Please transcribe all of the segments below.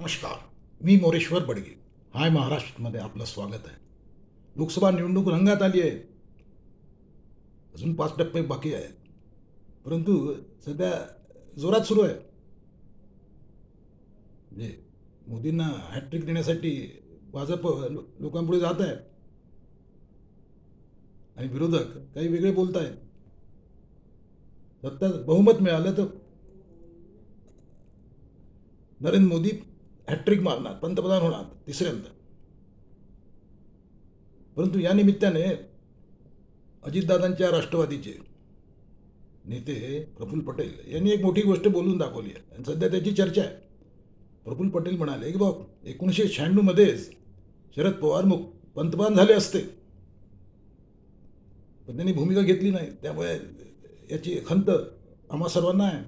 नमस्कार मी मोरेश्वर बडगे. हाय महाराष्ट्रमध्ये आपलं स्वागत आहे. लोकसभा निवडणूक रंगात आली आहे. अजून पाच टप्पे बाकी आहेत. परंतु सध्या जोरात सुरू आहे. म्हणजे मोदींना हॅट्रिक देण्यासाठी भाजप लोकांपुढे जात आहे. आणि विरोधक काही वेगळे बोलत आहेत. सत्ता बहुमत मिळालं तर. नरेंद्र मोदी हॅट्रिक मारणार पंतप्रधान होणार तिसऱ्यांदा. परंतु या निमित्ताने अजितदादांच्या राष्ट्रवादीचे नेते प्रफुल्ल पटेल यांनी एक मोठी गोष्ट बोलून दाखवली आहे. आणि सध्या त्याची चर्चा आहे. प्रफुल्ल पटेल म्हणाले की बाबा एकोणीसशे शहाण्णवमध्येच शरद पवार मुख पंतप्रधान झाले असते. पण त्यांनी भूमिका घेतली नाही. त्यामुळे याची खंत आम्हा सर्वांना आहे.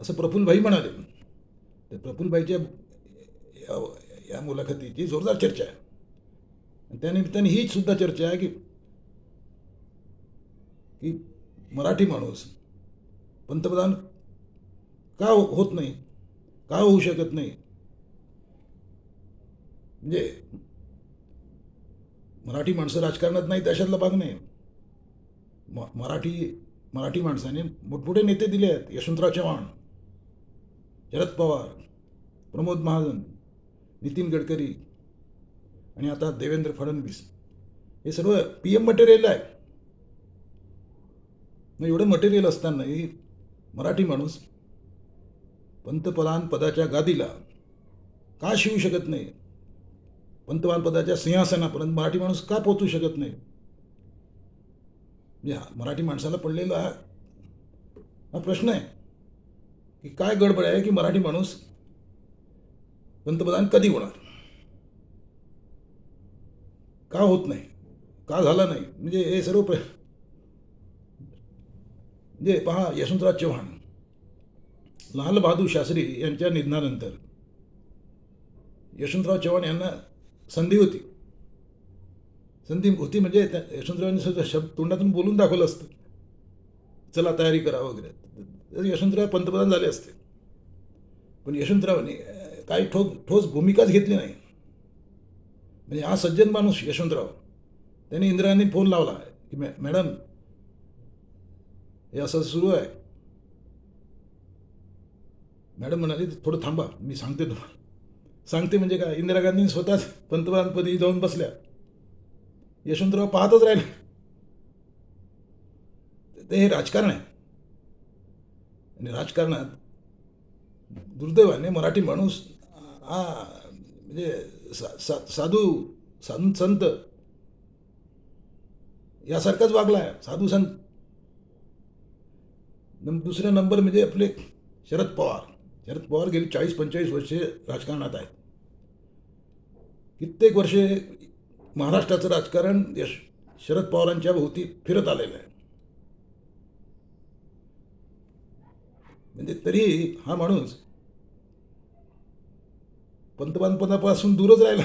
असं प्रफुल्लभाई म्हणाले. तर प्रफुल्लभाईच्या या या मुलाखतीची जोरदार चर्चा आहे. आणि त्यानिमित्ताने हीच सुद्धा चर्चा आहे की की मराठी माणूस पंतप्रधान का होत नाही का होऊ शकत नाही? म्हणजे मराठी माणसं राजकारणात नाही त्याशातला भाग नाही. म मराठी मराठी माणसाने मोठमोठे नेते दिले आहेत. यशवंतराव चव्हाण शरद पवार प्रमोद महाजन नितीन गडकरी आणि आता देवेंद्र फडणवीस. हे सर्व पी एम मटेरियल आहे. मग एवढं मटेरियल असतानाही मराठी माणूस पंतप्रधान पदाच्या गादीला का शिवू शकत नाही? पंतप्रधान पदाच्या सिंहासनापर्यंत मराठी माणूस का पोचू शकत नाही? म्हणजे हा मराठी माणसाला पडलेला हा हा प्रश्न आहे की काय गडबड आहे की मराठी माणूस पंतप्रधान कधी होणार? का होत नाही? का झाला नाही? म्हणजे हे सर्व प्र म्हणजे पहा यशवंतराव चव्हाण लालबहादूर शास्त्री यांच्या निधनानंतर यशवंतराव चव्हाण यांना संधी होती. संधी होती म्हणजे त्या यशवंतरावांनी सुद्धा शब्द तोंडातून बोलून दाखवलं असतं. चला तयारी करा वगैरे. तर यशवंतराव पंतप्रधान झाले असते. पण यशवंतरावांनी काही ठोस ठोस भूमिकाच घेतली नाही. म्हणजे हा सज्जन माणूस यशवंतराव त्यांनी इंदिरांनी फोन लावला की मॅ मॅडम हे असं सुरू आहे. मॅडम म्हणाली थोडं थांबा मी सांगते तुम्हाला. सांगते म्हणजे काय? इंदिरा गांधी स्वतःच पंतप्रधानपदी जाऊन बसल्या. यशवंतराव पाहतच राहिले. ते हे राजकारण आहे. आणि राजकारणात दुर्दैवाने मराठी माणूस हा म्हणजे सा सा साधू संत संत. यासारखाच वागलाय साधू संत. नम दुसरा नंबर म्हणजे आपले शरद पवार. शरद पवार गेली चाळीस पंचेचाळीस वर्षे राजकारणात आहेत. कित्येक वर्षे महाराष्ट्राचं राजकारण यश शरद पवारांच्या भोवती फिरत आलेलं आहे. म्हणजे तरी हा माणूस पंतप्रधानपदापासून दूरच राहिला.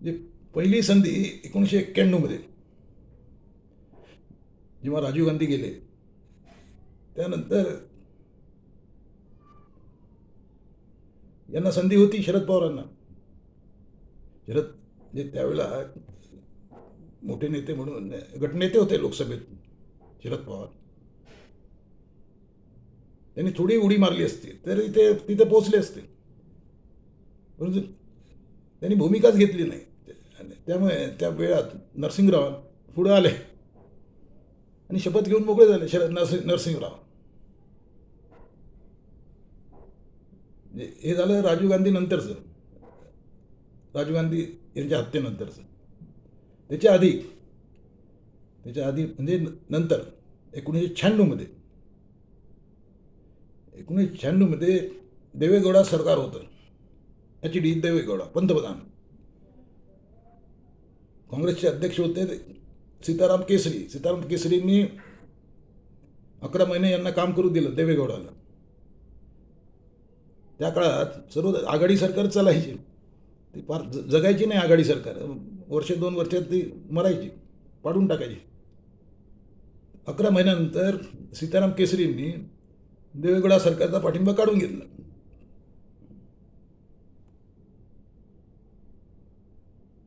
म्हणजे पहिली संधी एकोणीसशे एक्क्याण्णवमध्ये जेव्हा राजीव गांधी गेले त्यानंतर यांना संधी होती शरद पवारांना. शरद म्हणजे त्यावेळेला मोठे नेते म्हणून गटनेते होते लोकसभेत शरद पवार. त्यांनी थोडी उडी मारली असती तर इथे तिथे पोहोचले असते. परंतु त्यांनी भूमिकाच घेतली नाही. त्यामुळे त्या वेळात नरसिंगराव पुढं आले. आणि शपथ घेऊन मोकळे झाले शरद नरसिंग नरसिंगराव. म्हणजे हे झालं राजीव गांधी नंतरचं. राजीव गांधी यांच्या हत्येनंतरचं. त्याच्या आधी त्याच्या आधी म्हणजे नंतर एकोणीसशे शहाण्णवमध्ये एकोणीसशे शहाण्णवमध्ये देवेगौडा सरकार होतं. एच डी देवेगौडा पंतप्रधान काँग्रेसचे अध्यक्ष होते सीताराम केसरी सीताराम केसरींनी अकरा महिने यांना काम करू दिलं देवेगौडाला त्या काळात सर्व आघाडी सरकार चालायची ती फार जगायची नाही आघाडी सरकार वर्ष दोन वर्षात ती मरायची पाडून टाकायची अकरा महिन्यानंतर सीताराम केसरींनी देवेगौडा सरकारचा पाठिंबा काढून घेतला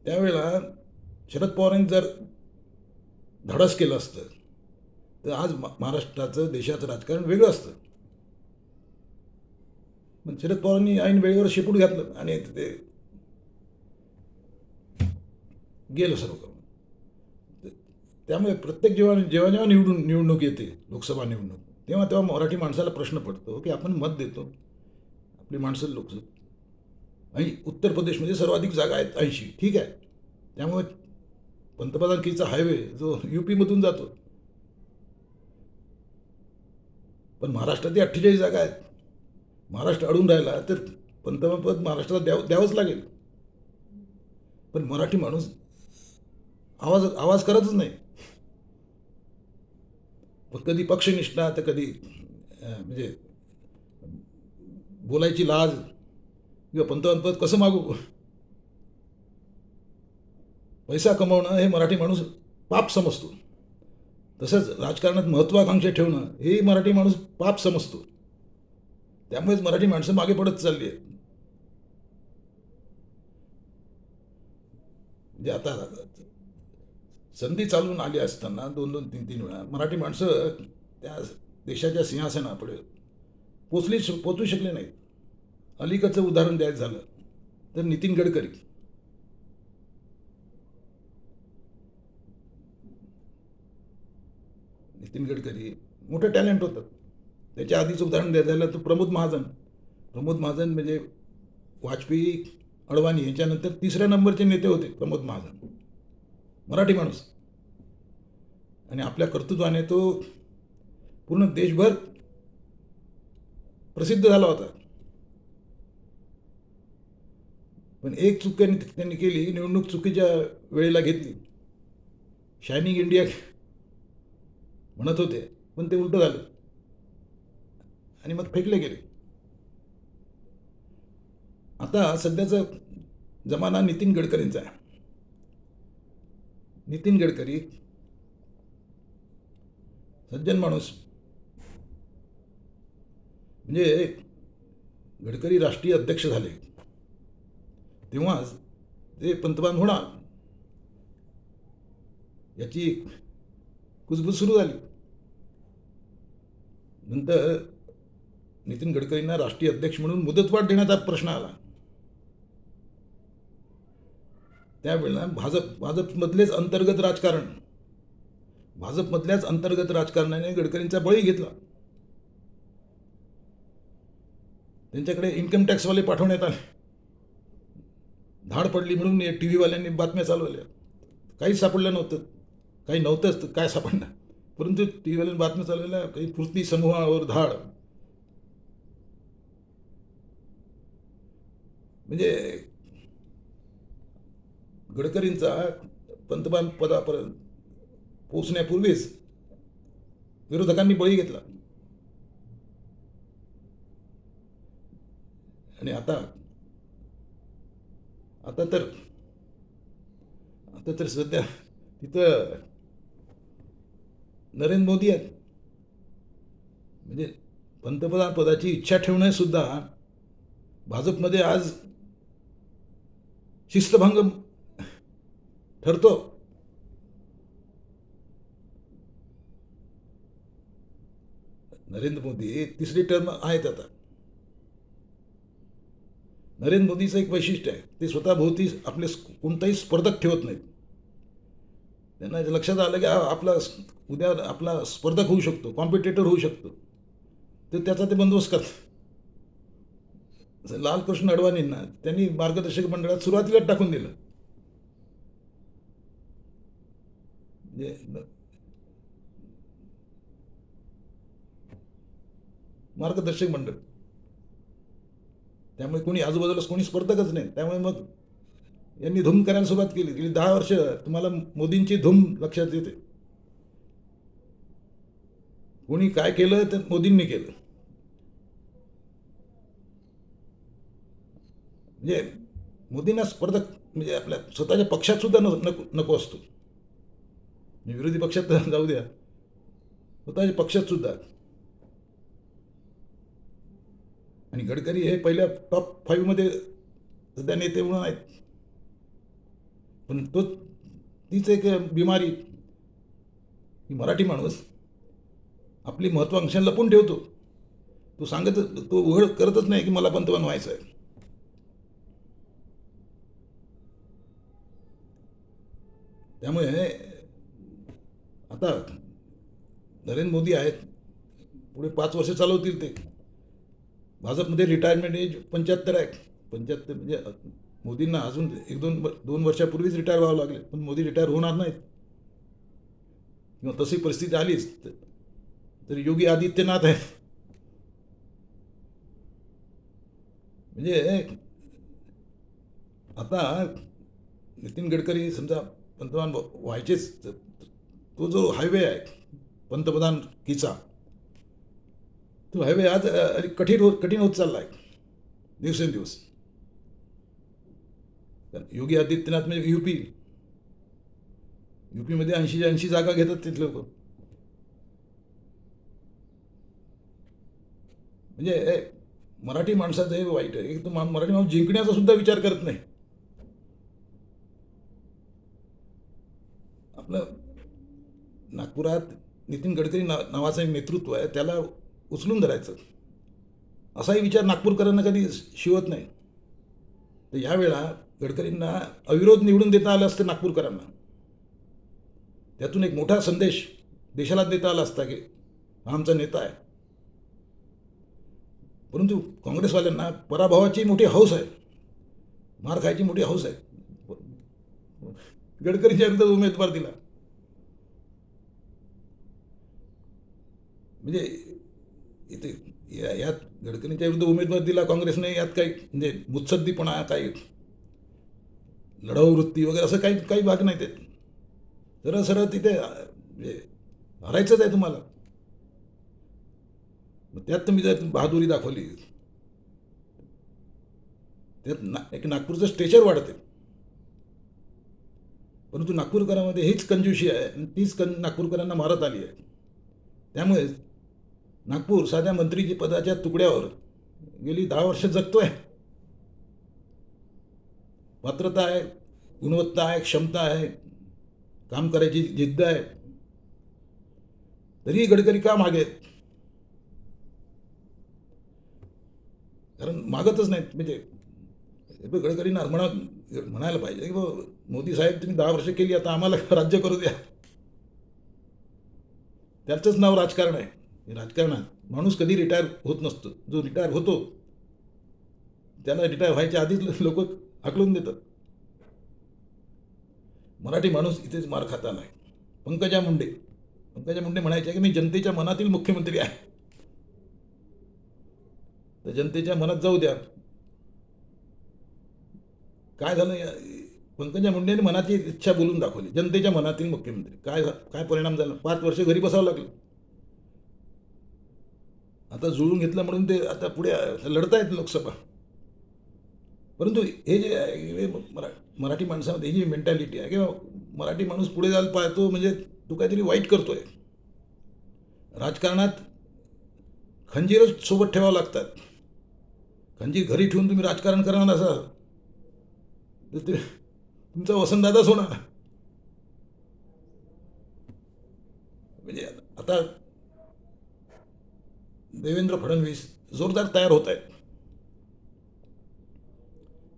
त्यावेळेला शरद पवारांनी जर धडस केलं असतं तर आज महाराष्ट्राचं देशाचं राजकारण वेगळं असतं. पण शरद पवारांनी ऐन वेळेवर शेपूट घातलं आणि ते गेलं सर्व करून त्यामुळे प्रत्येक जेव्हा जेव्हा जेव्हा निवडून निवडणूक येते लोकसभा निवडणूक तेव्हा तेव्हा मराठी माणसाला प्रश्न पडतो की आपण मत देतो. आपली माणसं लोकसभा आणि उत्तर प्रदेशमध्ये सर्वाधिक जागा आहेत ऐंशी. ठीक आहे. त्यामुळे पंतप्रधान कीचा हायवे जो यू पीमधून जातो. पण महाराष्ट्रात अठ्ठेचाळीस जागा आहेत. महाराष्ट्र अडून राहिला तर पंतप्रधान महाराष्ट्राला द्याव द्यावंच लागेल. पण मराठी माणूस आवाज आवाज करतच नाही. पण कधी पक्षनिष्ठा तर कधी म्हणजे बोलायची लाज किंवा पंतप्रधान कसं मागू पैसा कमवणं हे मराठी माणूस पाप समजतो तसंच राजकारणात महत्त्वाकांक्षा ठेवणं हेही मराठी माणूस पाप समजतो त्यामुळेच मराठी माणसं मागे पडत चालली आहेत म्हणजे आता संधी चालून आली असताना दोन दोन तीन तीन वेळा मराठी माणसं त्या देशाच्या सिंहासनापुढे पोचली पोचू शकले नाहीत अलीकडचं उदाहरण द्यायचं झालं तर नितीन गडकरी. नितीन गडकरी मोठं टॅलेंट होतं. त्याच्या आधीचं उदाहरण द्यायचं झालं तर प्रमोद महाजन. प्रमोद महाजन म्हणजे वाजपेयी अडवाणी यांच्यानंतर तिसऱ्या नंबरचे नेते होते प्रमोद महाजन. मराठी माणूस. आणि आपल्या कर्तृत्वाने तो पूर्ण देशभर प्रसिद्ध झाला होता. पण एक चूक त्यांनी त्यांनी केली निवडणूक चुकीच्या वेळेला घेतली. शायनिंग इंडिया म्हणत होते पण ते उलटं झालं. आणि मग फेकले गेले. आता सध्याचा जमाना नितीन गडकरींचा आहे. नितीन गडकरी सज्जन माणूस. म्हणजे गडकरी राष्ट्रीय अध्यक्ष झाले. तेव्हाच ते पंतप्रधान होणार. याची कुजबूज सुरू झाली. नंतर नितीन गडकरींना राष्ट्रीय अध्यक्ष म्हणून मुदतवाढ देण्याचा प्रश्न आला. त्यावेळेला भाजप भाजपमधलेच अंतर्गत राजकारण भाजपमधल्याच अंतर्गत राजकारणाने गडकरींचा बळी घेतला. त्यांच्याकडे इन्कम टॅक्सवाले पाठवण्यात आले. धाड पडली म्हणून टी व्हीवाल्यांनी बातम्या चालवल्या. काहीच सापडलं नव्हतं. काही नव्हतंच तर काय सापडणार? परंतु टी व्हीवाल्यांनी बातम्या चालवल्या. काही पूर्ती समूहावर धाड. म्हणजे गडकरींचा पंतप्रधान पदापर्यंत पोचण्यापूर्वीच विरोधकांनी बळी घेतला. आणि आता आता तर आता तर सध्या तिथं नरेंद्र मोदी आहेत. म्हणजे पंतप्रधान पदाची इच्छा ठेवणंसुद्धा भाजपमध्ये आज शिस्तभंग ठरतो. नरेंद्र मोदी तिसरी टर्म आहेत आता. नरेंद्र मोदीचं एक वैशिष्ट्य आहे. ते स्वतः भोवती आपले कोणताही स्पर्धक ठेवत नाहीत. त्यांना लक्षात आलं की हा आपला उद्या आपला स्पर्धक होऊ शकतो कॉम्पिटेटर होऊ शकतो. तर त्याचा ते बंदोबस्त करतात. लालकृष्ण अडवाणींना त्यांनी मार्गदर्शक मंडळात सुरुवातीला टाकून दिलं. म्हणजे मार्गदर्शक मंडळ. त्यामुळे कोणी आजूबाजूला कोणी स्पर्धकच नाही. त्यामुळे मग यांनी धूम करायला सुरुवात केली. गेली दहा वर्ष तुम्हाला मोदींची धूम लक्षात येते. कोणी काय केलं तर मोदींनी केलं. म्हणजे मोदींना स्पर्धक म्हणजे आपल्या स्वतःच्या पक्षात सुद्धा नको नको असतो. विरोधी पक्षात तर जाऊ द्या. स्वतःच्या पक्षात सुद्धा. आणि गडकरी हे पहिल्या टॉप फाईव्हमध्ये सध्या नेते म्हणून आहेत. पण तो तीच एक बिमारी. की मराठी माणूस आपली महत्वाकांक्षा लपून ठेवतो. तो सांगत तो उघड करतच नाही की मला पंतप्रधान व्हायचं आहे. त्यामुळे आता नरेंद्र मोदी आहेत. पुढे पाच वर्ष चालवतील ते. भाजपमध्ये रिटायरमेंट एज पंच्याहत्तर आहे. पंच्याहत्तर म्हणजे मोदींना अजून एक दोन दोन वर्षापूर्वीच रिटायर व्हावं लागले. पण मोदी रिटायर होणार नाहीत. किंवा तशी परिस्थिती आलीच तर- योगी आदित्यनाथ आहे म्हणजे आता नितीन गडकरी समजा पंतप्रधान व्हायचेच तो जो हायवे आहे पंतप्रधान किचा तो हायवे आज कठीण होत कठीण होत चालला आहे दिवसेंदिवस योगी आदित्यनाथ म्हणजे युपी. युपीमध्ये ऐंशी ऐंशी जागा घेतात तिथले लोक. म्हणजे मराठी माणसाचं हे वाईट आहे. एक तर मराठी माणूस जिंकण्याचा सुद्धा विचार करत नाही. आपलं नागपुरात नितीन गडकरी ना नावाचं एक नेतृत्व आहे. त्याला उचलून धरायचं. असाही विचार नागपूरकरांना कधी शिवत नाही. तर यावेळा गडकरींना अविरोध निवडून देता आलं असतं नागपूरकरांना. त्यातून एक मोठा संदेश देशाला देता आला असता की हा आमचा नेता आहे. परंतु काँग्रेसवाल्यांना पराभवाची मोठी हौस आहे. मार खायची मोठी हौस आहे. गडकरीच्या विरुद्ध उमेदवार दिला. म्हणजे इथे या- यात गडकरींच्या विरुद्ध उमेदवार दिला काँग्रेसने यात काही म्हणजे मुत्सद्दीपणा काही लढाऊ वृत्ती वगैरे असं काही काही भाग नाही ते. सरळ सरळ तिथे म्हणजे हरायचंच आहे तुम्हाला. मग त्यात तुम्ही जर बहादुरी दाखवली त्यात ना एक नागपूरचं स्टेचर वाढते. परंतु नागपूरकरांमध्ये हीच कंजूशी आहे आणि तीच कं नागपूरकरांना मारत आली आहे. त्यामुळे नागपूर साध्या मंत्रीजी पदाच्या तुकड्यावर गेली दहा वर्ष जगतोय. पात्रता आहे गुणवत्ता आहे क्षमता आहे काम करायची जिद्द आहे. तरी गडकरी का मागेत कारण मागतच नाहीत. म्हणजे गडकरींना म्हणा म्हणायला पाहिजे की मोदी साहेब तुम्ही दहा वर्ष केली आता आम्हाला राज्य करू द्या. त्याचंच नाव राजकारण आहे. राजकारणात माणूस कधी रिटायर होत नसतो. जो रिटायर होतो त्याला रिटायर व्हायच्या आधीच लोक हाकलून देतात. मराठी माणूस इथेच मार खाता नाही. पंकजा मुंडे. पंकजा मुंडे म्हणायचे की मी जनतेच्या मनातील मुख्यमंत्री आहे. तर जनतेच्या मनात जाऊ द्या. काय झालं या पंकजा मुंडेने मनाची इच्छा बोलून दाखवली. जनतेच्या मनातील मुख्यमंत्री. काय काय परिणाम झाला? पाच वर्ष घरी बसावं लागलं. आता जुळून घेतलं म्हणून ते आता पुढे लढतायत लोकसभा. परंतु हे जे आहे, हे मरा मराठी माणसामध्ये ही जी मेंटॅलिटी आहे किंवा मराठी माणूस पुढे जायला पाहतो म्हणजे तो काहीतरी वाईट करतोय. राजकारणात खंजीरच सोबत ठेवावं लागतात. खंजीर घरी ठेवून तुम्ही राजकारण करणार असाल तर ते तुमचा वसंतदादाच होणार. म्हणजे आता देवेंद्र फडणवीस जोरदार तयार होत आहेत.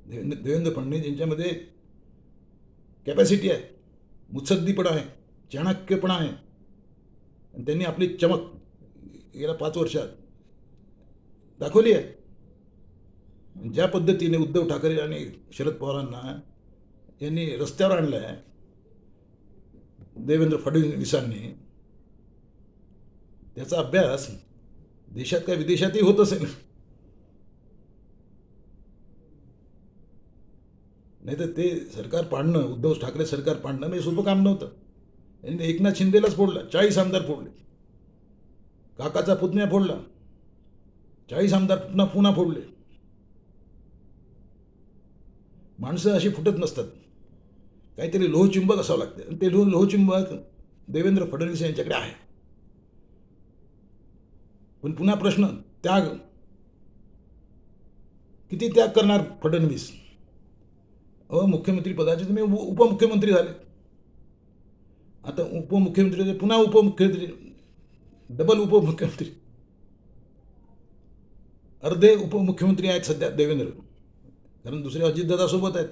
देवेंद्र देवेंद्र फडणवीस यांच्यामध्ये कॅपॅसिटी आहे. मुत्सद्दीपणा आहे. चाणक्यपणा आहे. आणि त्यांनी आपली चमक गेल्या पाच वर्षात दाखवली आहे. ज्या पद्धतीने उद्धव ठाकरे आणि शरद पवारांना यांनी रस्त्यावर आणलं आहे देवेंद्र फडणवीसांनी त्याचा अभ्यास देशात काय विदेशातही होत असेल. नाही तर ते सरकार पाडणं उद्धव ठाकरे सरकार पाडणं हे सोपं काम नव्हतं. त्यांनी एकनाथ शिंदेलाच फोडला चाळीस आमदार फोडले. काकाचा पुतण्या फोडला चाळीस आमदार पुन्हा पुन्हा फोडले. माणसं अशी फुटत नसतात. काहीतरी लोहचुंबक असावं लागतं. आणि ते लोह लोहचुंबक देवेंद्र फडणवीस यांच्याकडे आहे. पण पुन्हा प्रश्न त्याग. किती त्याग करणार फडणवीस? अहो मुख्यमंत्री पदाचे तुम्ही उप उपमुख्यमंत्री झाले. आता उपमुख्यमंत्री पुन्हा उपमुख्यमंत्री डबल उपमुख्यमंत्री. अर्धे उपमुख्यमंत्री आहेत सध्या देवेंद्र. कारण दुसरे अजितदादासोबत आहेत.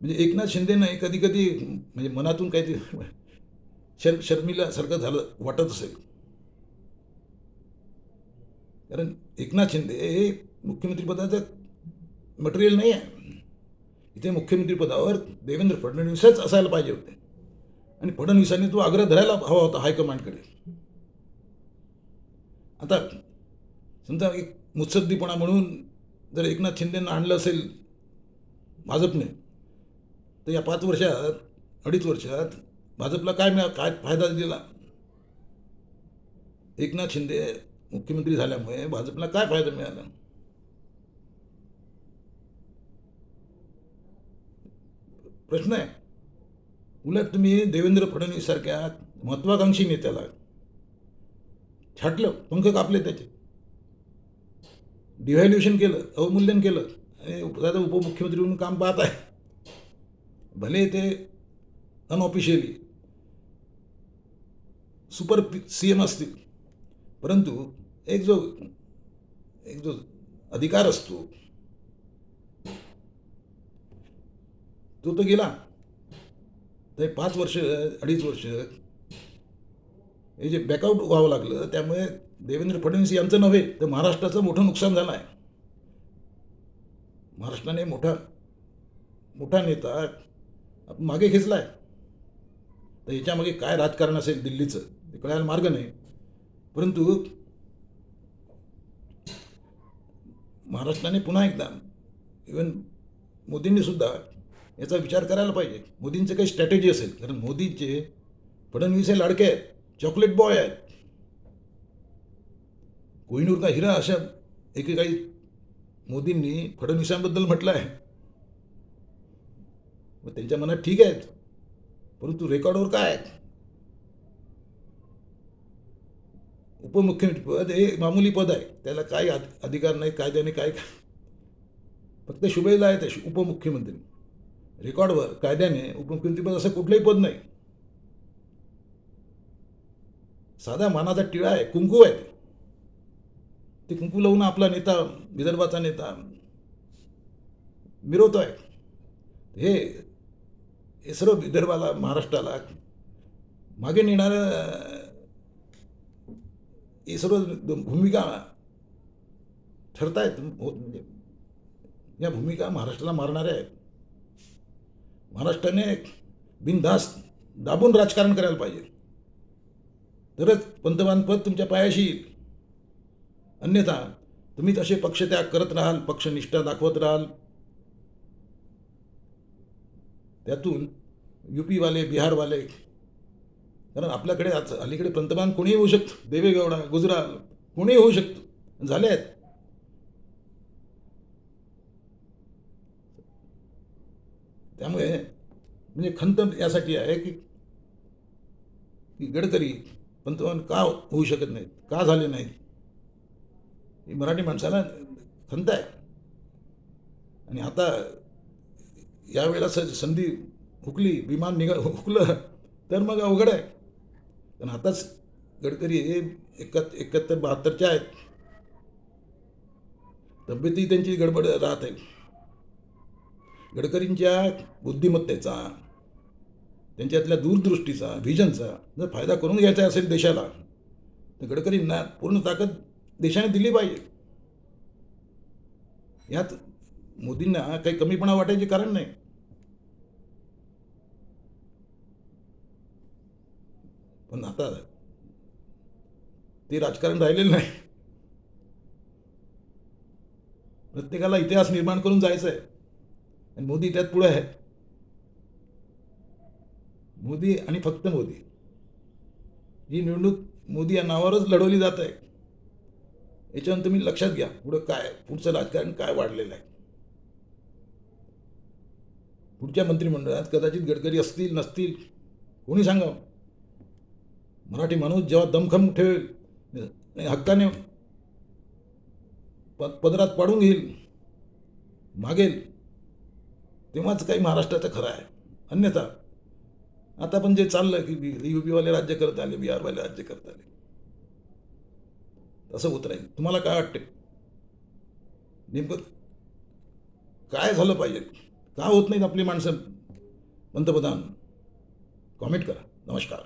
म्हणजे एकनाथ शिंदे नाही कधी कधी म्हणजे मनातून काहीतरी शर शर्मिलासारखं झालं वाटत असेल. कारण एकनाथ शिंदे हे मुख्यमंत्रीपदाचं मटेरियल नाही आहे. इथे मुख्यमंत्रीपदावर देवेंद्र फडणवीसच असायला पाहिजे होते. आणि फडणवीसांनी तो आग्रह धरायला हवा होता हायकमांडकडे. आता समजा एक मुत्सद्दीपणा म्हणून जर एकनाथ शिंदेंना आणलं असेल भाजपने तर या पाच वर्षात अडीच वर्षात भाजपला काय मिळा काय फायदा दिला? एकनाथ शिंदे मुख्यमंत्री झाल्यामुळे भाजपला काय फायदा मिळाला? प्रश्न आहे. उलट तुम्ही देवेंद्र फडणवीस सारख्या महत्वाकांक्षी नेत्याला छाटलं पंख कापले त्याचे. डिव्हॅल्युएशन केलं अवमूल्यन केलं आणि दादा उपमुख्यमंत्री म्हणून काम पाहत आहे. भले ते अनऑफिशियली सुपर सी एम असतील परंतु एक जो एक जो अधिकार असतो तो तो गेला. तर पाच वर्ष अडीच वर्ष हे जे बॅकआउट व्हावं लागलं त्यामुळे देवेंद्र फडणवीस यांचं नव्हे तर महाराष्ट्राचं मोठं नुकसान झालं आहे. महाराष्ट्राने मोठा मोठा नेता मागे खेचला आहे तर याच्यामागे काय राजकारण असेल दिल्लीचं ते कळायला मार्ग नाही. परंतु महाराष्ट्राने पुन्हा एकदा इवन मोदींनी सुद्धा याचा विचार करायला पाहिजे. मोदींचे काही स्ट्रॅटेजी असेल कारण मोदींचे फडणवीस हे लाडके आहेत चॉकलेट बॉय आहेत. कोहिनूर का हिरा अशा एकेकाळी मोदींनी फडणवीसांबद्दल म्हटलं आहे. मग त्यांच्या मनात ठीक आहेत परंतु रेकॉर्डवर काय आहेत? उपमुख्यमंत्री पद हे मामूली पद आहे. त्याला काय अधिकार नाही कायद्याने काय फक्त शुभेला आहे ते उपमुख्यमंत्री. रेकॉर्डवर कायद्याने उपमुख्यमंत्रीपद असं कुठलंही पद नाही. साधा मानाचा टिळा आहे कुंकू आहे ते. ते कुंकू लावून आपला नेता विदर्भाचा नेता मिरवतो आहे. हे हे सर्व विदर्भाला महाराष्ट्राला मागे नेणारं हे सर्व भूमिका ठरतायत आहेत म्हणजे या भूमिका महाराष्ट्राला मारणाऱ्या आहेत महाराष्ट्राने बिनधास्त दाबून राजकारण करायला पाहिजे तरच पंतप्रधानपद तुमच्या पायाशी येईल अन्यथा तुम्ही तसे पक्षत्याग करत राहाल पक्षनिष्ठा दाखवत राहाल त्यातून युपीवाले बिहारवाले कारण आपल्याकडे आज अलीकडे पंतप्रधान कोणीही होऊ शकतं? देवेगौडा गुजराल कोणीही होऊ शकतं. झाले आहेत. त्यामुळे म्हणजे खंत यासाठी आहे की की गडकरी पंतप्रधान का होऊ शकत नाहीत? का झाले नाहीत? ही मराठी माणसाला खंत आहे. आणि आता यावेळेला संधी हुकली विमान निघा हुकलं तर मग अवघड आहे. पण आताच गडकरी हे एकात एकाहत्तर बहात्तरचे आहेत. तब्येतही त्यांची गडबड राहत आहे. गडकरींच्या बुद्धिमत्तेचा त्यांच्यातल्या दूरदृष्टीचा व्हिजनचा जर फायदा करून घ्यायचा असेल देशाला तर गडकरींना पूर्ण ताकद देशाने दिली पाहिजे. यात मोदींना काही कमीपणा वाटायचे कारण नाही. पण आता ते राजकारण राहिलेलं नाही. प्रत्येकाला इतिहास निर्माण करून जायचं आहे आणि मोदी त्यात पुढे आहे. मोदी आणि फक्त मोदी. ही निवडणूक मोदी या नावावरच लढवली जात आहे. याच्यावर तुम्ही लक्षात घ्या पुढं काय पुढचं राजकारण काय वाढलेलं आहे. पुढच्या मंत्रिमंडळात कदाचित गडकरी असतील नसतील कोणी सांगावं? मराठी माणूस जेव्हा दमखम ठेवेल हक्काने प पदरात पाडून घेईल मागेल तेव्हाच काही महाराष्ट्राचं खरं आहे. अन्यथा आता पण जे चाललं की युपीवाले राज्य करत आले बिहारवाले राज्य करत आले तसं होत राहील. तुम्हाला काय वाटते नेमकं काय झालं पाहिजे? का होत नाहीत आपली माणसं? पंतप्रधान कॉमेंट करा. नमस्कार.